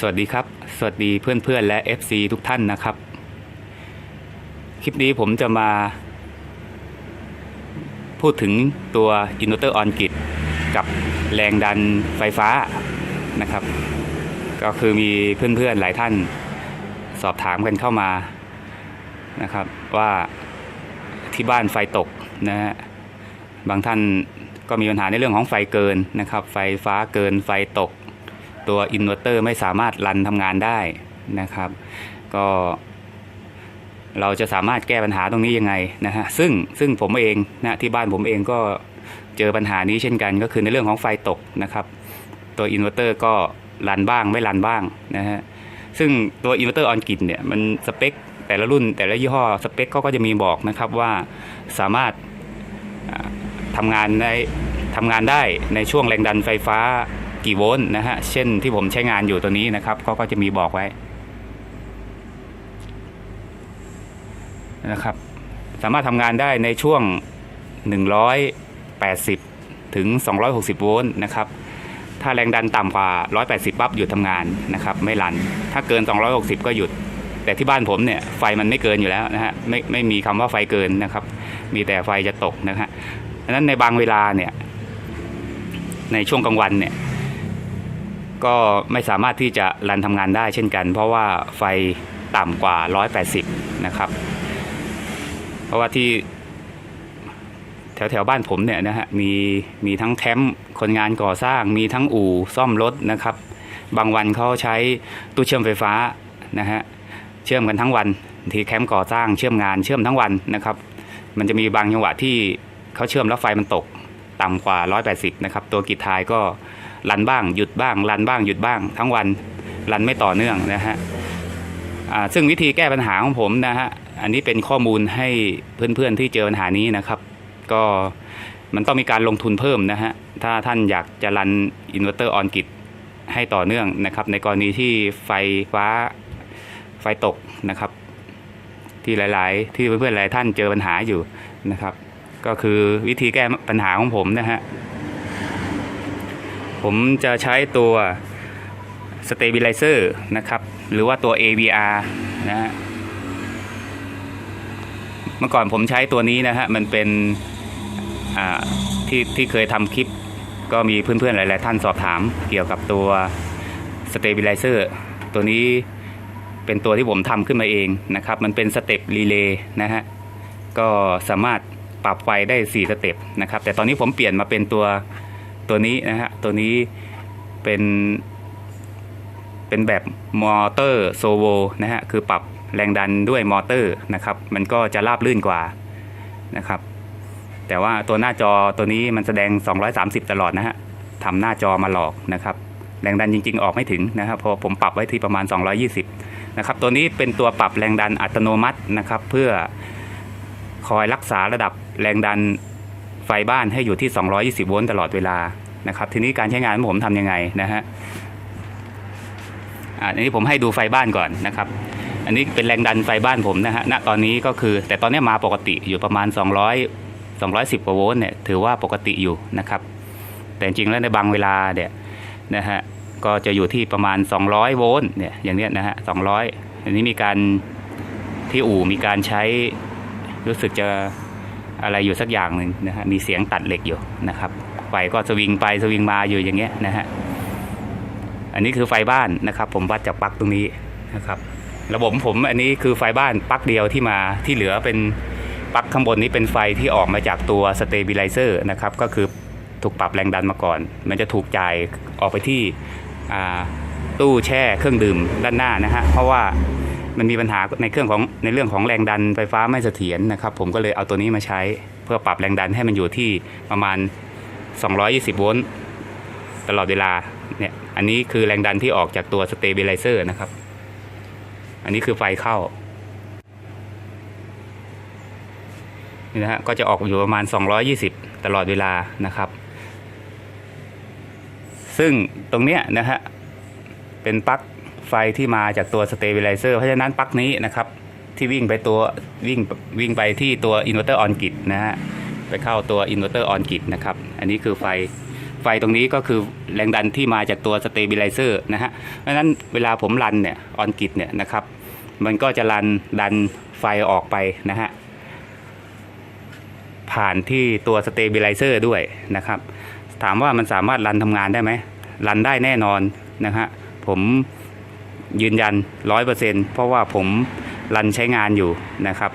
สวัสดีครับ สวัสดีเพื่อนๆและ FC ทุกท่านนะครับ คลิปนี้ผมจะมา พูดถึงตัวอินเวอร์เตอร์ออนกิดกับแรงดันไฟฟ้านะครับ ก็คือมีเพื่อนๆหลายท่านสอบถามกันเข้ามานะครับว่าที่บ้านไฟตกนะฮะบางท่านก็มีปัญหาในเรื่องของไฟเกินนะครับ ไฟฟ้าเกินไฟตก ตัวอินเวอร์เตอร์ไม่สามารถรันทำงานได้นะครับ ก็เราจะสามารถแก้ปัญหาตรงนี้ยังไงนะฮะซึ่งซึ่งผมเองนะที่บ้านผมเองก็เจอปัญหานี้เช่นกัน ก็คือในเรื่องของไฟตกนะครับ ตัวอินเวอร์เตอร์ก็รันบ้างไม่รันบ้างนะฮะซึ่งตัวอินเวอร์เตอร์ออนกินเนี่ยมันสเปคแต่ละรุ่นแต่ละยี่ห้อสเปคเขาก็จะมีบอกนะครับว่าสามารถทำงานได้ทำงานได้ในช่วงแรงดันไฟฟ้า กี่โวลต์นะฮะ เช่นที่ผมใช้งานอยู่ตัวนี้นะครับ ก็ก็จะมีบอกไว้นะครับ สามารถทำงานได้ในช่วง 180 ถึง 260 โวลต์นะครับ ถ้าแรงดันต่ำกว่า 180ปั๊บหยุดทำงานนะครับ ไม่รัน ถ้าเกิน 260 ก็หยุด แต่ที่บ้านผมเนี่ยไฟมันไม่เกินอยู่แล้วนะฮะ ไม่ไม่มีคำว่าไฟเกินนะครับ มีแต่ไฟจะตกนะฮะดังนั้นในบางเวลาเนี่ยในช่วงกลางวันเนี่ย ก็ไม่สามารถที่จะรันทำงานได้เช่นกัน เพราะว่าไฟต่ำกว่า 180 นะครับ เพราะว่าที่แถวแถวบ้านผมเนี่ยนะฮะมีมีทั้งแคมป์คนงานก่อสร้าง มีทั้งอู่ซ่อมรถนะครับ บางวันเขาใช้ตู้เชื่อมไฟฟ้านะฮะเชื่อมกันทั้งวันที่แคมป์ก่อสร้างเชื่อมงานเชื่อมทั้งวันนะครับ มันจะมีบางจังหวะที่เขาเชื่อมแล้วไฟมันตกต่ำกว่า 180 นะครับ ตัวกีดทายก็ รันบ้างหยุดบ้างรันบ้างหยุดบ้าง ทั้งวันรันไม่ต่อเนื่องนะฮะซึ่งวิธีแก้ปัญหาของผมนะฮะอันนี้เป็นข้อมูลให้เพื่อนๆที่เจอปัญหานี้นะครับ ก็มันต้องมีการลงทุนเพิ่มนะฮะถ้าท่านอยากจะรันอินเวอร์เตอร์ออนกิดให้ต่อเนื่องนะครับ ในกรณีที่ไฟฟ้าไฟตกนะครับ ที่หลาย ๆ ที่เพื่อนๆหลายท่านเจอปัญหาอยู่นะครับ ก็คือวิธีแก้ปัญหาของผมนะฮะ ผมจะใช้ตัว Stabilizer นะครับ หรือว่าตัว AVR นะฮะเมื่อก่อนผมใช้ตัวนี้นะฮะ มันเป็นที่ที่เคยทำคลิป ก็มีเพื่อนๆหลาย ๆ ท่านสอบถามเกี่ยวกับตัว Stabilizer ตัวนี้เป็นตัวที่ผมทำขึ้นมาเองนะครับ มันเป็นสเต็ปรีเลย์นะฮะ ก็สามารถปรับไฟได้ 4 สเต็ปนะครับ แต่ตอนนี้ผมเปลี่ยนมาเป็นตัว ตัวนี้นะฮะ ตัวนี้เป็นเป็นแบบมอเตอร์โซโวนะฮะ คือปรับแรงดันด้วยมอเตอร์นะครับ มันก็จะราบลื่นกว่านะครับ แต่ว่าตัวหน้าจอตัวนี้มันแสดง 230 ตลอดนะฮะทำหน้าจอมาหลอกนะครับ แรงดันจริง ๆ ออกไม่ถึงนะครับพราะผมปรับไว้ที่ประมาณ 220 นะครับ ตัวนี้เป็นตัวปรับแรงดันอัตโนมัตินะครับ เพื่อคอยรักษาระดับแรงดัน ไฟบ้านให้อยู่ที่ 220 โวลต์ตลอดเวลานะครับทีนี้การใช้งานของผมทำยังไงนะฮะอันนี้ผมให้ดูไฟบ้านก่อนนะครับ อันนี้เป็นแรงดันไฟบ้านผมนะฮะณตอนนี้ก็คือ แต่ตอนนี้มาปกติอยู่ประมาณ 200 210กว่าโวลต์เนี่ยถือว่าปกติอยู่นะครับ แต่จริงๆแล้วในบางเวลาเนี่ยนะฮะก็จะอยู่ที่ประมาณ 200 โวลต์เนี่ยอย่างเนี้ยนะฮะ200 อันนี้มีการที่อู่มีการใช้รู้สึกจะ อะไรอยู่สักอย่างหนึ่งนะฮะมีเสียงตัดเหล็กอยู่นะครับ ไฟก็สวิงไปสวิงมาอยู่อย่างเงี้ยนะฮะอันนี้คือไฟบ้านนะครับ ผมวัดจากปลั๊กตรงนี้นะครับ ระบบผมอันนี้คือไฟบ้านปลั๊กเดียวที่มาที่เหลือเป็นปลั๊กข้างบนนี้เป็นไฟที่ออกมาจากตัวสเตเบลิเซอร์นะครับก็คือถูกปรับแรงดันมาก่อน มันจะถูกจ่ายออกไปที่ตู้แช่เครื่องดื่มด้านหน้านะฮะเพราะว่า มันมีปัญหาในเครื่องของในเรื่องของแรงดันไฟฟ้าไม่เสถียรนะครับ ผมก็เลยเอาตัวนี้มาใช้เพื่อปรับแรงดันให้มันอยู่ที่ประมาณ 220 โวลต์ตลอดเวลาเนี่ยอันนี้คือแรงดันที่ออกจากตัวสเตเบลิเซอร์นะครับ อันนี้คือไฟเข้านี่นะฮะก็จะออกอยู่ประมาณ 220 ตลอดเวลานะครับ ซึ่งตรงเนี้ยนะฮะเป็นปลั๊ก ไฟที่มาจากตัวสเตเบลิเซอร์เพราะฉะนั้นปลั๊กนี้นะครับที่วิ่งไปตัววิ่งวิ่งไปที่ตัวอินเวอร์เตอร์ออนกิดนะฮะไปเข้าตัวอินเวอร์เตอร์ออนกิดนะครับอันนี้คือไฟไฟตรงนี้ก็คือแรงดันที่มาจากตัวสเตเบลไลเซอร์นะฮะเพราะฉะนั้นเวลาผมรันเนี่ยออนกิตเนี่ยนะครับมันก็จะรันดันไฟออกไปนะฮะผ่านที่ตัวสเตเบลไลเซอร์ด้วยนะครับ ถามว่ามันสามารถรันทำงานได้ไหมรันได้แน่นอนนะฮะผม ยืนยันร้อยเปอร์เซ็นเพราะว่าผมรันใช้งานอยู่นะครับ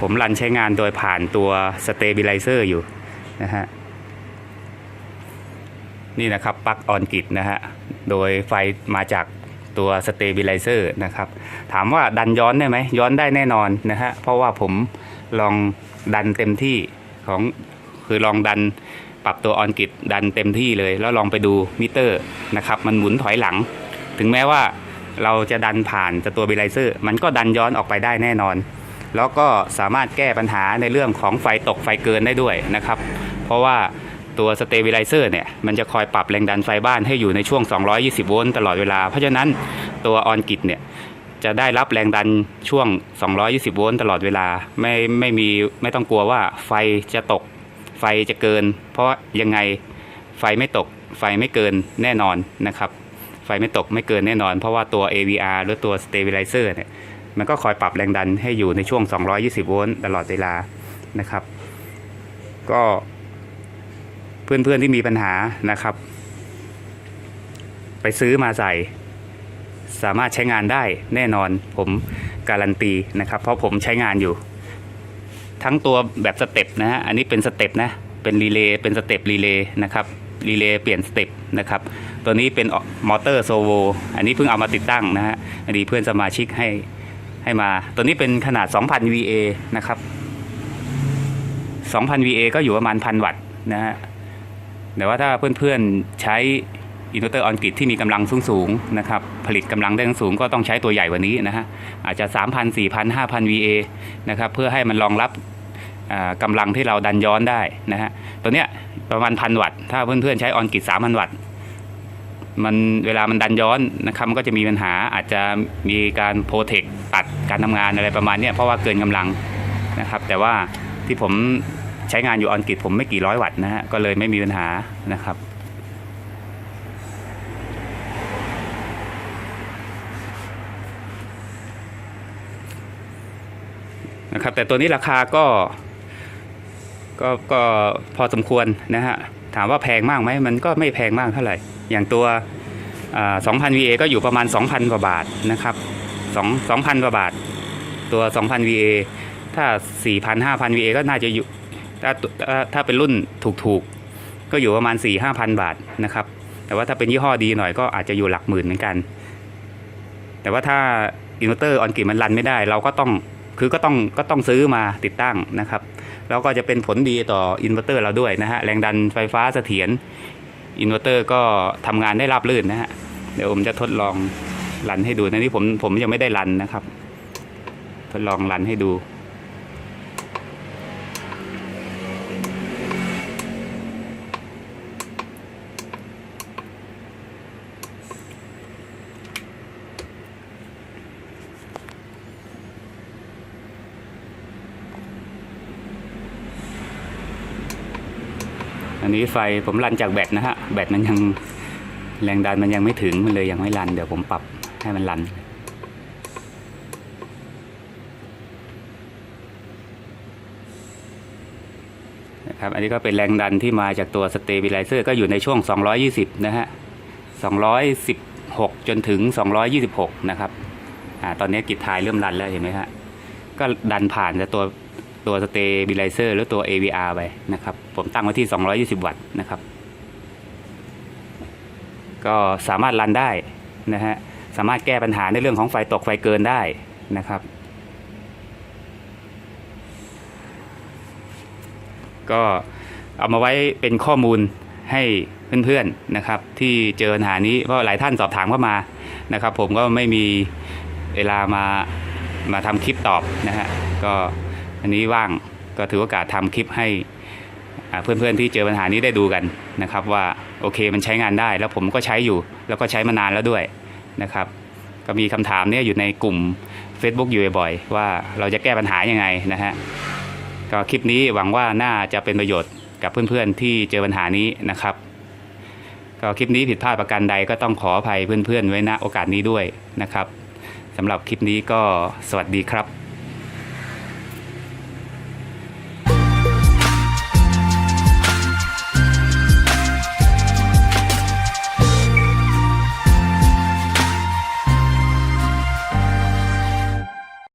ผมรันใช้งานโดยผ่านตัวสเตเบลไลเซอร์อยู่นะฮะนี่นะครับปลั๊กออนกิตนะฮะ โดยไฟมาจากตัวสเตเบลไลเซอร์นะครับ ถามว่าดันย้อนได้ไหม ย้อนได้แน่นอนนะฮะ เพราะว่าผมลองดันเต็มที่ของคือลองดันปรับตัวออนกิตดันเต็มที่เลย แล้วลองไปดูมิเตอร์นะครับ มันหมุนถอยหลัง ถึงแม้ว่าเราจะดันผ่านตัวเบลไลเซอร์มันก็ดันย้อนออกไปได้แน่นอน แล้วก็สามารถแก้ปัญหาในเรื่องของไฟตกไฟเกินได้ด้วยนะครับ เพราะว่าตัวสเตเบลไลเซอร์เนี่ยมันจะคอยปรับแรงดันไฟบ้านให้อยู่ในช่วง 220 โวลต์ตลอดเวลา เพราะฉะนั้นตัวออนกิตเนี่ยจะได้รับแรงดันช่วง 220 โวลต์ตลอดเวลาไม่ไม่มีไม่ต้องกลัวว่าไฟจะตกไฟจะเกิน เพราะยังไงไฟไม่ตกไฟไม่เกินแน่นอนนะครับ ไฟไม่ตกไม่เกินแน่นอน เพราะว่าตัว AVR หรือตัว Stabilizer เนี่ยมันก็คอยปรับแรงดันให้อยู่ในช่วง 220 โวลต์ตลอดเวลานะครับ ก็เพื่อนๆที่มีปัญหานะครับ ไปซื้อมาใส่ สามารถใช้งานได้แน่นอนผมการันตีนะครับ เพราะผมใช้งานอยู่ ทั้งตัวแบบสเต็ปนะฮะอันนี้เป็นสเต็ปนะเป็นรีเลย์เป็นสเต็ปรีเลย์นะครับรีเลย์เปลี่ยนสเต็ปนะครับ ตัวนี้เป็นมอเตอร์โซโวอันนี้เพิ่งเอามาติดตั้งนะฮะอันนี้เพื่อนสมาชิกให้ให้มา ตัวนี้เป็นขนาด 2,000 VA นะครับ 2,000 VA ก็อยู่ประมาณพันวัตต์นะฮะแต่ว่าถ้าเพื่อนๆใช้อินเวอร์เตอร์ออนกริดที่มีกำลังสูงๆนะครับผลิตกำลังได้สูงก็ต้องใช้ตัวใหญ่กว่านี้นะฮะอาจจะ 3,000 4,000 5,000 VA นะครับเพื่อให้มันรองรับอ่ากำลังที่เราดันย้อนได้นะฮะตัวเนี้ยประมาณพันวัตต์ถ้าเพื่อนๆใช้ออนกริด3,000 วัตต์ มันเวลามันดันย้อนนะครับมันก็จะมีปัญหาอาจจะมีการโปรเทคตัดการทำงานอะไรประมาณนี้เพราะว่าเกินกำลังนะครับแต่ว่าที่ผมใช้งานอยู่ออนกริดผมไม่กี่ร้อยวัตต์นะฮะก็เลยไม่มีปัญหานะครับนะครับแต่ตัวนี้ราคาก็ก็ก็พอสมควรนะฮะถามว่าแพงมากไหมมันก็ไม่แพงมากเท่าไหร่ อย่างตัว 2,000 VA ก็อยู่ประมาณ 2,000 กว่าบาทนะครับ2 2,000 กว่าบาท ตัว 2,000 VA ถ้า 4,000 5,000 VA ก็น่าจะอยู่ถ้าถ้าถ้าเป็นรุ่นถูกๆ ก็อยู่ประมาณ 4-5,000 บาทนะครับ แต่ว่าถ้าเป็นยี่ห้อดีหน่อยก็อาจจะอยู่หลักหมื่นเหมือนกัน แต่ว่าถ้าอินเวอร์เตอร์ออนกริดมันรันไม่ได้ เราก็ต้องคือก็ต้องก็ต้องซื้อมาติดตั้งนะครับ แล้วก็จะเป็นผลดีต่ออินเวอร์เตอร์เราด้วยนะฮะแรงดันไฟฟ้าเสถียร อินเวอร์เตอร์ก็ทำงานได้ราบรื่นนะฮะ เดี๋ยวผมจะทดลองรันให้ดูนะนี่ผมผมยังไม่ได้รันนะครับ ทดลองรันให้ดู นนี้ไฟผมรันจากแบตนะฮะ แบตมันยังแรงดันมันยังไม่ถึงมันเลยยังไม่รัน เดี๋ยวผมปรับให้มันรัน นะครับ อันนี้ก็เป็นแรงดันที่มาจากตัวสเต b ิไลเซอร์ก็อยู่ในช่วง 220 นะฮะ 216 จนถึง 226 นะครับ อ่า ตอนนี้กิจทายเริ่มรันแล้วเห็นไหมฮะ ก็ดันผ่านจากตัว ตัวสเต b ิไลเซอร์หรือตัว AVR ไปนะครับ ผมตั้งไว้ที่ 220 วัตต์นะครับ ก็สามารถรันได้นะฮะ สามารถแก้ปัญหาในเรื่องของไฟตกไฟเกินได้นะครับ ก็เอามาไว้เป็นข้อมูลให้เพื่อนๆนะครับ ที่เจอปัญหานี้เพราะหลายท่านสอบถามเข้ามานะครับ ผมก็ไม่มีเวลามามาทำคลิปตอบนะฮะก็ อันนี้ว่างก็ถือโอกาสทำคลิปให้เพื่อนๆที่เจอปัญหานี้ได้ดูกันนะครับ ว่าโอเคมันใช้งานได้ แล้วผมก็ใช้อยู่ แล้วก็ใช้มานานแล้วด้วยนะครับ ก็มีคำถามเนี้ยอยู่ในกลุ่ม Facebook อยู่บ่อยๆว่าเราจะแก้ปัญหายังไงนะฮะก็คลิปนี้หวังว่าน่าจะเป็นประโยชน์กับเพื่อนๆที่เจอปัญหานี้นะครับ ก็คลิปนี้ผิดพลาดประการใดก็ต้องขออภัยเพื่อนๆ ไว้ณโอกาสนี้ด้วยนะครับสำหรับคลิปนี้ก็สวัสดีครับ